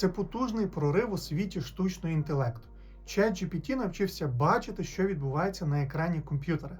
Це потужний прорив у світі штучного інтелекту. ChatGPT навчився бачити, що відбувається на екрані комп'ютера.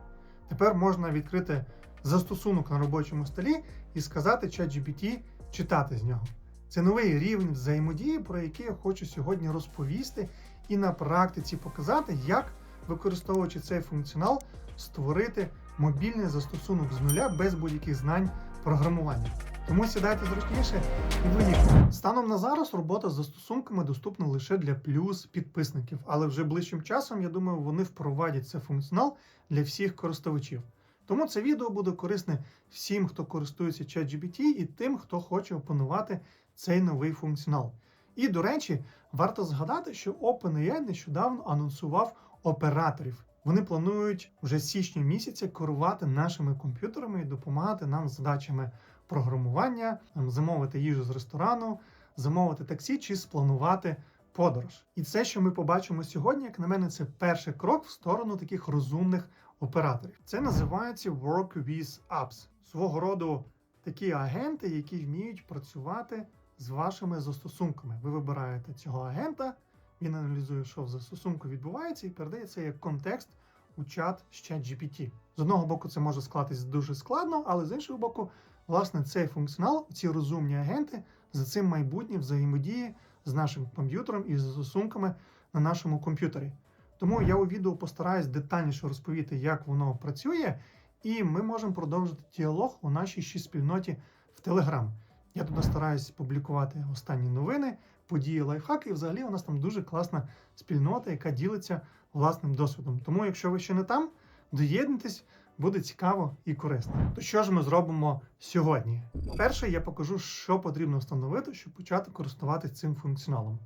Тепер можна відкрити застосунок на робочому столі і сказати ChatGPT читати з нього. Це новий рівень взаємодії, про який я хочу сьогодні розповісти і на практиці показати, як, використовуючи цей функціонал, створити мобільний застосунок з нуля без будь-яких знань програмування. Тому сідайте зручніше і поїхали. Станом на зараз робота з застосунками доступна лише для плюс підписників, але вже ближчим часом, я думаю, вони впровадять цей функціонал для всіх користувачів. Тому це відео буде корисне всім, хто користується ChatGPT, і тим, хто хоче опанувати цей новий функціонал. І, до речі, варто згадати, що OpenAI нещодавно анонсував операторів. Вони планують вже з січня місяця керувати нашими комп'ютерами і допомагати нам з задачами програмування, там, замовити їжу з ресторану, замовити таксі чи спланувати подорож. І це, що ми побачимо сьогодні, як на мене, це перший крок в сторону таких розумних операторів. Це називається Work with Apps. Свого роду такі агенти, які вміють працювати з вашими застосунками. Ви вибираєте цього агента, він аналізує, що в застосунку відбувається, і передає це як контекст у чат з ChatGPT. З одного боку, це може склатись дуже складно, але з іншого боку, власне, цей функціонал, ці розумні агенти за цим майбутнє взаємодії з нашим комп'ютером і з застосунками на нашому комп'ютері. Тому я у відео постараюсь детальніше розповісти, як воно працює, і ми можемо продовжити діалог у нашій ще спільноті в Telegram. Я туди стараюсь публікувати останні новини, події, лайфхаки. І взагалі у нас там дуже класна спільнота, яка ділиться власним досвідом. Тому, якщо ви ще не там, доєднуйтесь, буде цікаво і корисно. То що ж ми зробимо сьогодні? Перше, я покажу, що потрібно встановити, щоб почати користуватися цим функціоналом.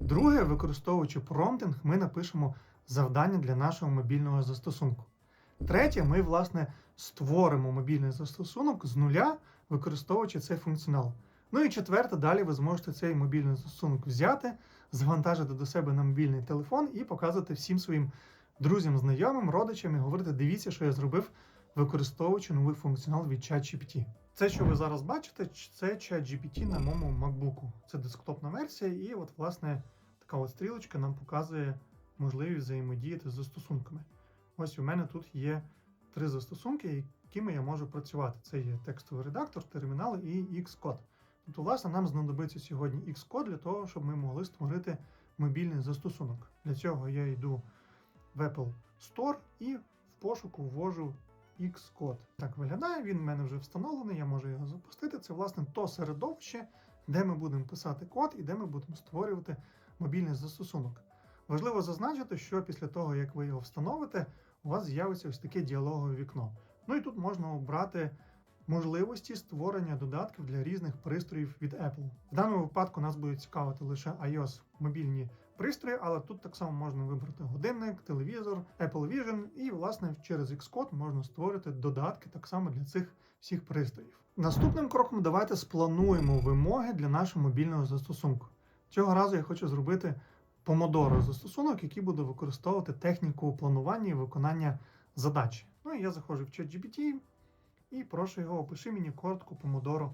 Друге, використовуючи промптинг, ми напишемо завдання для нашого мобільного застосунку. Третє, ми, власне, створимо мобільний застосунок з нуля, використовуючи цей функціонал. Ну і четверте, далі ви зможете цей мобільний застосунок взяти, завантажити до себе на мобільний телефон і показувати всім своїм друзям, знайомим, родичам і говорити: дивіться, що я зробив, використовуючи новий функціонал від ChatGPT. Це, що ви зараз бачите, це ChatGPT на моєму MacBook. Це десктопна версія, і от, власне, така от стрілочка нам показує можливість взаємодіяти з застосунками. Ось у мене тут є три застосунки, якими я можу працювати. Це є текстовий редактор, термінал і Xcode. Тобто, власне, нам знадобиться сьогодні Xcode для того, щоб ми могли створити мобільний застосунок. Для цього я йду в Apple Store і в пошуку ввожу Xcode. Так виглядає, він в мене вже встановлений, я можу його запустити. Це, власне, то середовище, де ми будемо писати код і де ми будемо створювати мобільний застосунок. Важливо зазначити, що після того, як ви його встановите, у вас з'явиться ось таке діалогове вікно. Ну і тут можна обрати можливості створення додатків для різних пристроїв від Apple. В даному випадку нас будуть цікавити лише iOS мобільні пристрої, але тут так само можна вибрати годинник, телевізор, Apple Vision, і, власне, через Xcode можна створити додатки так само для цих всіх пристроїв. Наступним кроком давайте сплануємо вимоги для нашого мобільного застосунку. Цього разу я хочу зробити Pomodoro застосунок, який буде використовувати техніку планування і виконання задач. Ну і я заходжу в ChatGPT і прошу його опиши мені коротку Pomodoro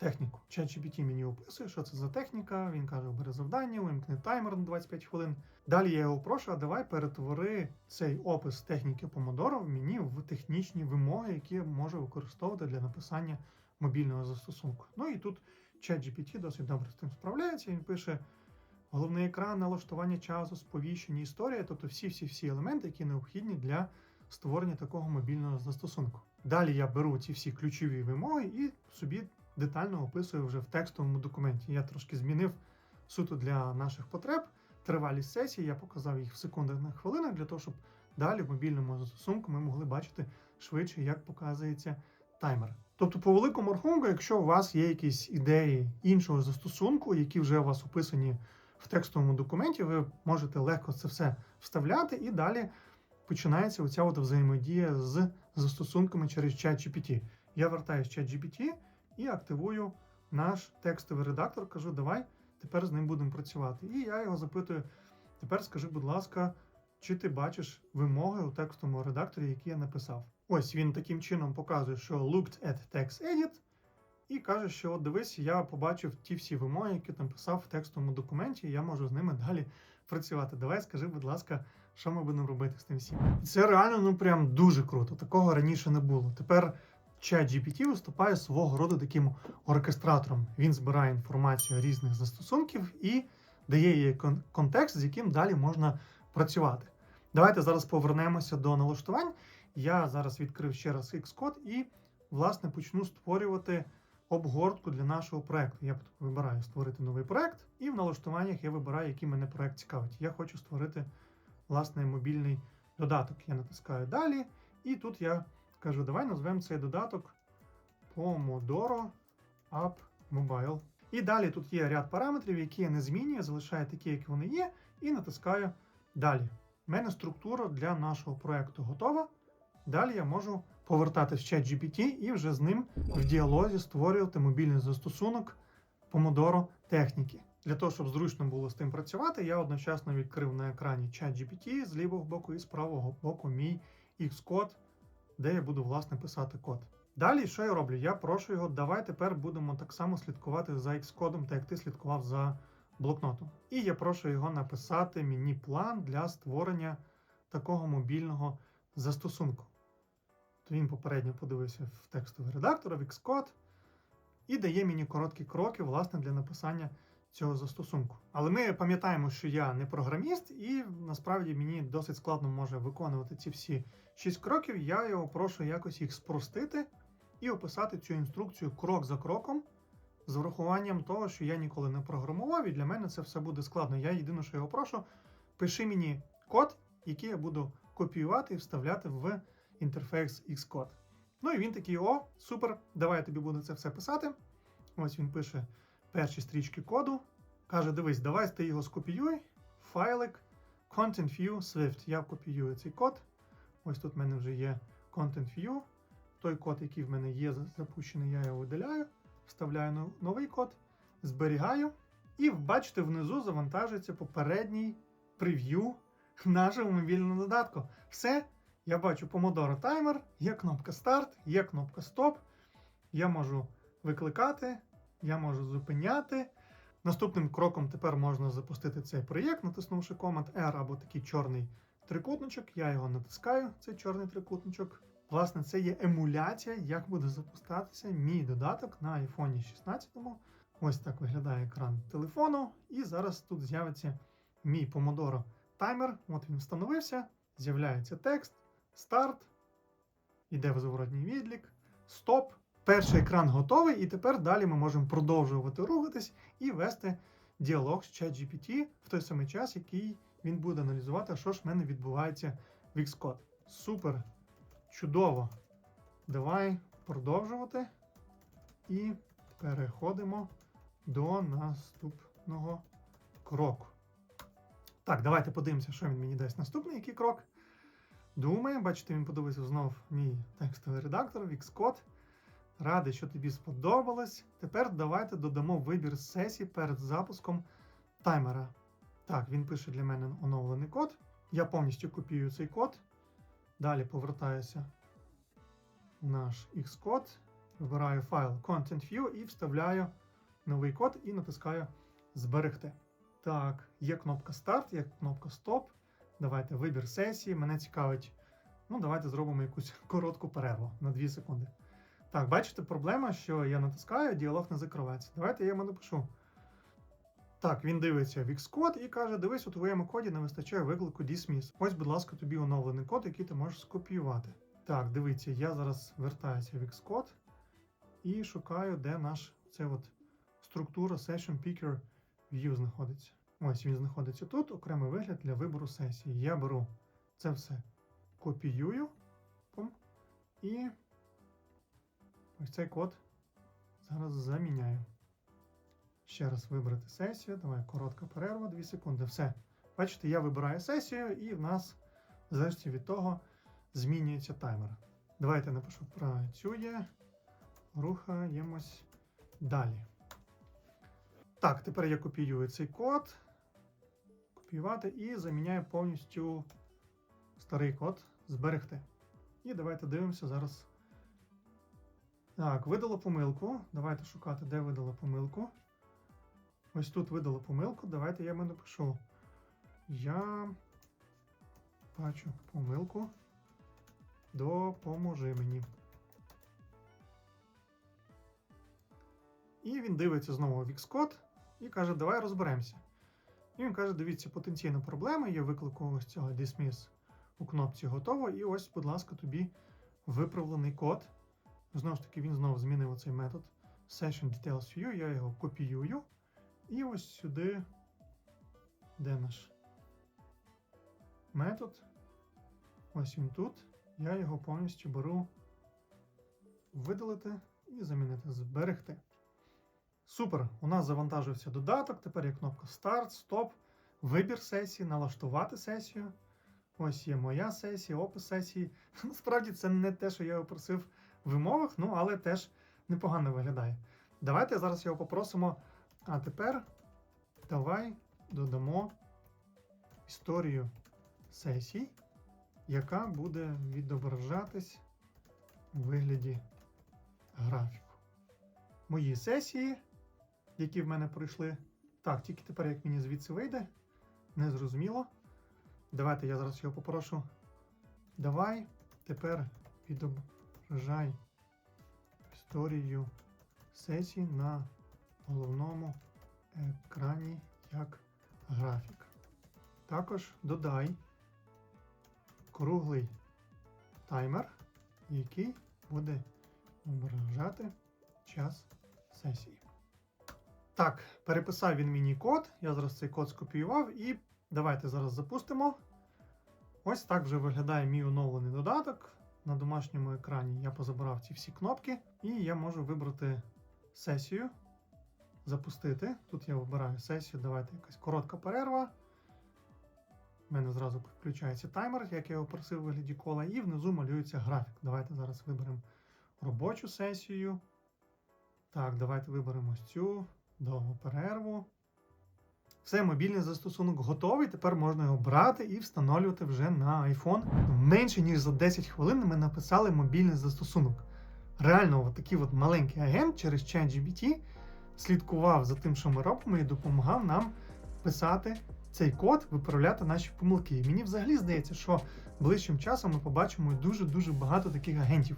техніку. ChatGPT мені описує, що це за техніка. Він каже, обери завдання, вимкни таймер на 25 хвилин. Далі я його прошу, а давай перетвори цей опис техніки Pomodoro мені в технічні вимоги, які я можу використовувати для написання мобільного застосунку. Ну і тут ChatGPT досить добре з тим справляється. Він пише. Головний екран, налаштування часу, сповіщення, історія, тобто всі-всі-всі елементи, які необхідні для створення такого мобільного застосунку. Далі я беру ці всі ключові вимоги і собі детально описую вже в текстовому документі. Я трошки змінив суто для наших потреб. Тривалість сесії, я показав їх в секундах на хвилинах, для того, щоб далі в мобільному застосунку ми могли бачити швидше, як показується таймер. Тобто, по великому рахунку, якщо у вас є якісь ідеї іншого застосунку, які вже у вас описані в текстовому документі, ви можете легко це все вставляти, і далі починається оця от взаємодія з застосунками через ChatGPT. Я вертаюсь в ChatGPT і активую наш текстовий редактор. Кажу, давай тепер з ним будемо працювати. І я його запитую: тепер скажи, будь ласка, чи ти бачиш вимоги у текстовому редакторі, які я написав? Ось він таким чином показує, що looked at text edit, і каже, що от дивись, я побачив ті всі вимоги, які там писав в текстовому документі, і я можу з ними далі працювати. Давай скажи, будь ласка, що ми будемо робити з тим всім. Це реально ну прям дуже круто. Такого раніше не було. Тепер ChatGPT виступає свого роду таким оркестратором. Він збирає інформацію різних застосунків і дає їй кон- контекст, з яким далі можна працювати. Давайте зараз повернемося до налаштувань. Я зараз відкрив ще раз Xcode і, власне, почну створювати обгортку для нашого проекту. Я вибираю створити новий проект, і в налаштуваннях я вибираю, який мене проект цікавить. Я хочу створити власне мобільний додаток. Я натискаю далі, і тут я кажу: давай назвемо цей додаток Pomodoro App Mobile. І далі тут є ряд параметрів, які я не змінюю, залишаю такі, як вони є, і натискаю далі. У мене структура для нашого проекту готова. Далі я можу повертати в чат GPT і вже з ним в діалозі створювати мобільний застосунок Pomodoro техніки. Для того, щоб зручно було з тим працювати, я одночасно відкрив на екрані чат GPT з лівого боку і з правого боку мій Xcode, де я буду власне писати код. Далі, що я роблю? Я прошу його, давай тепер будемо так само слідкувати за Xcode, так як ти слідкував за блокнотом. І я прошу його написати мені план для створення такого мобільного застосунку. То він попередньо подивився в текстовий редактор, в Xcode, і дає мені короткі кроки, власне, для написання цього застосунку. Але ми пам'ятаємо, що я не програміст, і насправді мені досить складно може виконувати ці всі шість кроків. Я його прошу якось їх спростити і описати цю інструкцію крок за кроком. З врахуванням того, що я ніколи не програмував, і для мене це все буде складно. Я єдине, що його прошу, пиши мені код, який я буду копіювати і вставляти в інтерфейс Xcode. Ну і він такий: о, супер, давай я тобі буду це все писати. Ось він пише перші стрічки коду. Каже: дивись, давай ти його скопіюй, файлик, Content View Swift. Я копіюю цей код. Ось тут в мене вже є Content View. Той код, який в мене є запущений, я його видаляю, вставляю новий код, зберігаю. І бачите, внизу завантажується попередній прев'ю нашого мобільного додатку. Все, я бачу Pomodoro таймер, є кнопка старт, є кнопка стоп. Я можу викликати, я можу зупиняти. Наступним кроком тепер можна запустити цей проєкт, натиснувши Command R або такий чорний трикутничок. Я його натискаю, цей чорний трикутничок. Власне, це є емуляція, як буде запускатися мій додаток на iPhone 16. Ось так виглядає екран телефону. І зараз тут з'явиться мій Pomodoro таймер. От він встановився. З'являється текст, старт, іде в зворотній відлік, стоп. Перший екран готовий, і тепер далі ми можемо продовжувати рухатись і вести діалог з ChatGPT в той самий час, який він буде аналізувати, що ж в мене відбувається в Xcode. Супер! Чудово! Давай продовжувати і переходимо до наступного кроку. Так, давайте подивимося, що він мені дасть наступний який крок. Думає, бачите, він подивився знов мій текстовий редактор Xcode. Радий, що тобі сподобалось. Тепер давайте додамо вибір сесії перед запуском таймера. Так, він пише для мене оновлений код. Я повністю копіюю цей код. Далі повертаюся в наш Xcode, вибираю файл Content View і вставляю новий код і натискаю Зберегти. Так, є кнопка Старт, є кнопка Стоп. Давайте вибір сесії. Мене цікавить. Ну, давайте зробимо якусь коротку перерву на 2 секунди. Так, бачите, проблема, що я натискаю, діалог не закривається. Давайте я йому напишу. Так, він дивиться в Xcode і каже: дивись, у твоєму коді не вистачає виклику dismiss. Ось, будь ласка, тобі оновлений код, який ти можеш скопіювати. Так, дивіться, я зараз вертаюся в Xcode і шукаю, де наш це от структура Session Picker View знаходиться. Ось він знаходиться тут, окремий вигляд для вибору сесії. Я беру це все, копіюю пум, і ось цей код зараз заміняю. Ще раз вибрати сесію. Давай коротка перерва, 2 секунди. Все. Бачите, я вибираю сесію, і в нас, в залежності від того, змінюється таймер. Давайте напишу працює. Рухаємось далі. Так, тепер я копіюю цей код. Копіювати і заміняю повністю старий код зберегти. І давайте дивимося зараз Так, видало помилку. Давайте шукати, де видало помилку. Ось тут видало помилку. Давайте я йому напишу. Я бачу помилку. Допоможи мені. І він дивиться знову Xcode і каже, давай розберемося. І він каже: дивіться, потенційна проблема, я виклику ось цього dismiss у кнопці готово. І ось, будь ласка, тобі виправлений код. Знову ж таки, він знову змінив оцей метод Session Details View, я його копіюю. І ось сюди, де наш метод. Ось він тут. Я його повністю беру видалити і замінити зберегти. Супер! У нас завантажився додаток. Тепер є кнопка Start, Stop, вибір сесії, налаштувати сесію. Ось є моя сесія, опис сесії. Насправді це не те, що я просив вимовах, ну але теж непогано виглядає. Давайте зараз його попросимо. А тепер давай додамо історію сесій, яка буде відображатись у вигляді графіку. Мої сесії, які в мене пройшли. Так, тільки тепер, як мені звідси вийде, незрозуміло. Давайте я зараз його попрошу. Давай тепер відображай історію сесій на головному екрані як графік. Також додай круглий таймер, який буде відображати час сесії. Так, переписав він мені код. Я зараз цей код скопіював і давайте зараз запустимо. Ось так вже виглядає мій оновлений додаток. На домашньому екрані я позабирав ці всі кнопки, і я можу вибрати сесію, запустити. Тут я вибираю сесію, давайте якась коротка перерва. У мене зразу включається таймер, як я його просив у вигляді кола, і внизу малюється графік. Давайте зараз виберемо робочу сесію. Так, давайте виберемо цю довгу перерву. Все, мобільний застосунок готовий. Тепер можна його брати і встановлювати вже на iPhone. Менше ніж за 10 хвилин ми написали мобільний застосунок. Реально, от такий от маленький агент через ChatGPT слідкував за тим, що ми робимо, і допомагав нам писати цей код, виправляти наші помилки. І мені взагалі здається, що ближчим часом ми побачимо дуже-дуже багато таких агентів,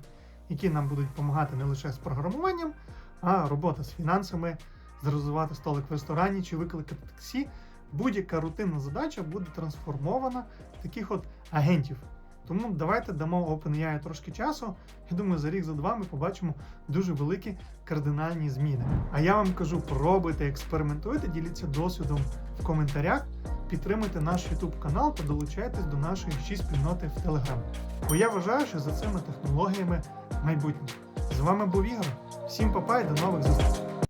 які нам будуть допомагати не лише з програмуванням, а робота з фінансами, зарезервувати столик в ресторані чи викликати таксі. Будь-яка рутинна задача буде трансформована в таких от агентів. Тому давайте дамо OpenAI трошки часу. Я думаю, за рік, за два ми побачимо дуже великі кардинальні зміни. А я вам кажу, пробуйте, експериментуйте, діліться досвідом в коментарях, підтримуйте наш YouTube канал та долучайтесь до нашої ще спільноти в Telegram. Бо я вважаю, що за цими технологіями майбутнє. З вами був Ігор. Всім папа і до нових зустрічей!